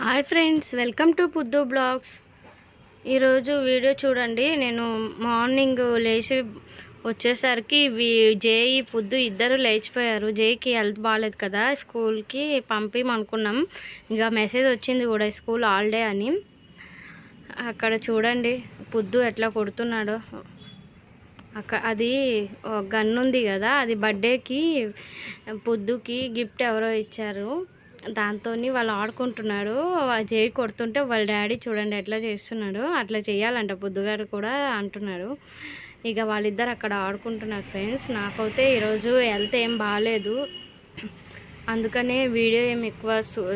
Hi friends welcome to Puddu blogs. ఈరోజు video చూడండి. నేను మార్నింగ్ లేచి వచ్చేసరికి జేఈ పుద్దు ఇద్దరు లేచిపోయారు. జేఈకి హెల్త్ బాగాలేదు కదా స్కూల్కి పంపిమనుకున్నాం. ఇంకా మెసేజ్ వచ్చింది కూడా స్కూల్ హాలిడే అని. అక్కడ చూడండి పుద్దు ఎట్లా కొడుతున్నాడో. అక్క అది గన్ ఉంది కదా అది బర్త్డేకి పొద్దుకి గిఫ్ట్ ఎవరో ఇచ్చారు. దాంతో వాళ్ళు ఆడుకుంటున్నాడు. చేయి కొడుతుంటే వాళ్ళ డాడీ చూడండి ఎట్లా చేస్తున్నాడు. అట్లా చేయాలంట పొద్దుగారు కూడా అంటున్నాడు. ఇక వాళ్ళిద్దరు అక్కడ ఆడుకుంటున్నారు ఫ్రెండ్స్. నాకైతే ఈరోజు హెల్త్ ఏం బాగాలేదు అందుకనే వీడియో ఏం ఎక్కువ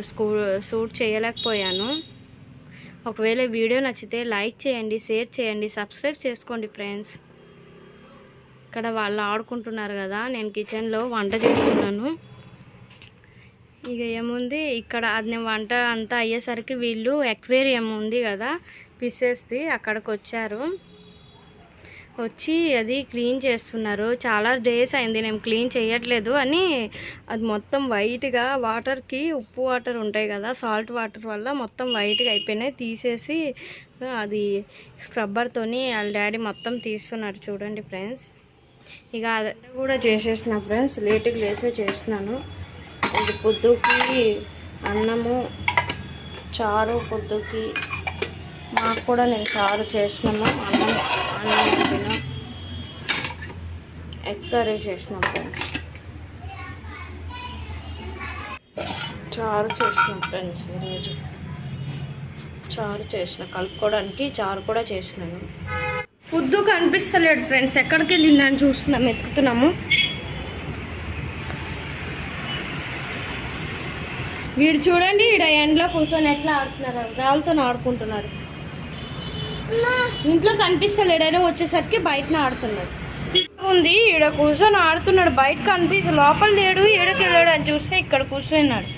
స్కూ షూట్ చేయలేకపోయాను. ఒకవేళ వీడియో నచ్చితే లైక్ చేయండి షేర్ చేయండి సబ్స్క్రైబ్ చేసుకోండి ఫ్రెండ్స్. ఇక్కడ వాళ్ళు ఆడుకుంటున్నారు కదా నేను కిచెన్లో వంట చేస్తున్నాను. ఇక ఏముంది? ఇక్కడ అది నేను వంట అంతా అయ్యేసరికి వీళ్ళు ఎక్వేరియం ఉంది కదా ఫిషెస్ది అక్కడికి వచ్చారు వచ్చి అది క్లీన్ చేస్తున్నారు. చాలా డేస్ అయింది నేను క్లీన్ చేయట్లేదు అని అది మొత్తం వైట్గా వాటర్కి ఉప్పు వాటర్ ఉంటాయి కదా సాల్ట్ వాటర్ వల్ల మొత్తం వైట్గా అయిపోయినాయి. తీసేసి అది స్క్రబ్బర్తోని వాళ్ళ డాడీ మొత్తం తీస్తున్నారు చూడండి ఫ్రెండ్స్. ఇక అది కూడా చేసేసిన ఫ్రెండ్స్ లేటుగా లేసే చేసినాను. ఇది పొద్దుకి అన్నము చారు పొద్దుకి. మాకు కూడా నేను చారు చేసినాము అన్నం అన్నం తిన. ఎగ్ కర్రీ చేసినాం ఫ్రెండ్స్. చారు చేసినాం ఫ్రెండ్స్ ఈరోజు. చారు చేసిన కలుపుకోవడానికి చారు కూడా చేసినాను. పొద్దు కనిపిస్తలేడు ఫ్రెండ్స్ ఎక్కడికి వెళ్ళిందని చూస్తున్నాం ఎత్తుకుతున్నాము వీడు చూడండి ఈడ ఎండ్లో కూర్చొని ఎట్లా ఆడుతున్నారు? రాళ్ళతో ఆడుకుంటున్నాడు. ఇంట్లో కనిపిస్తలేడైనా వచ్చేసరికి బయటనే ఆడుతున్నాడు. ఉంది ఈడ కూర్చొని ఆడుతున్నాడు బయట కనిపిస్తే లోపల లేడు ఈడకి వెళ్ళాడు అని చూస్తే ఇక్కడ కూర్చున్నాడు.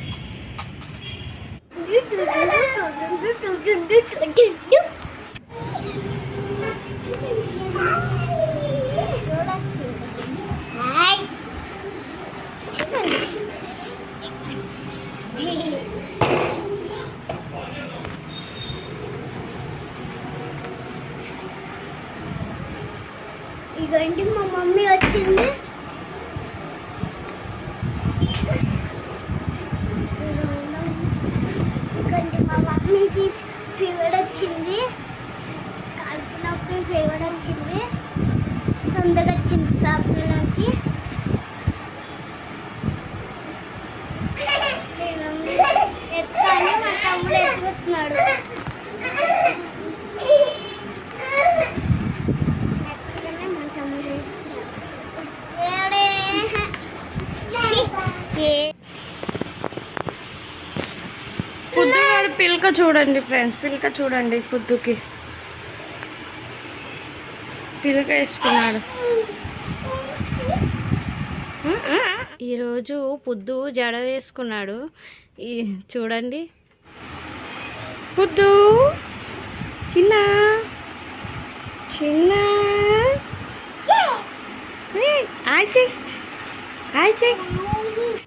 ఇదిగోండి మా మమ్మీ వచ్చింది. ఇదిగోండి మా మమ్మీకి ఫీవర్ వచ్చింది. కాల్పునప్పుడు ఫీవర్ వచ్చింది. తొందరగా వచ్చింది షాపుల నుంచి. ఎత్తాను మా తమ్ముడు ఎత్తుకుతున్నాడు ఎక్కడనే మా తమ్ముడు ఏడే ఏ పుద్దుగాడు పిల్క చూడండి ఫ్రెండ్స్ పిల్క చూడండి పొద్దుకి పిల్క వేసుకున్నాడు. ఈరోజు పుద్దు జడ వేసుకున్నాడు. ఈ చూడండి. పుద్దు చిన్న చిన్న. ఆయ్ హాయ్ చెయ్ హాయ్ చెయ్.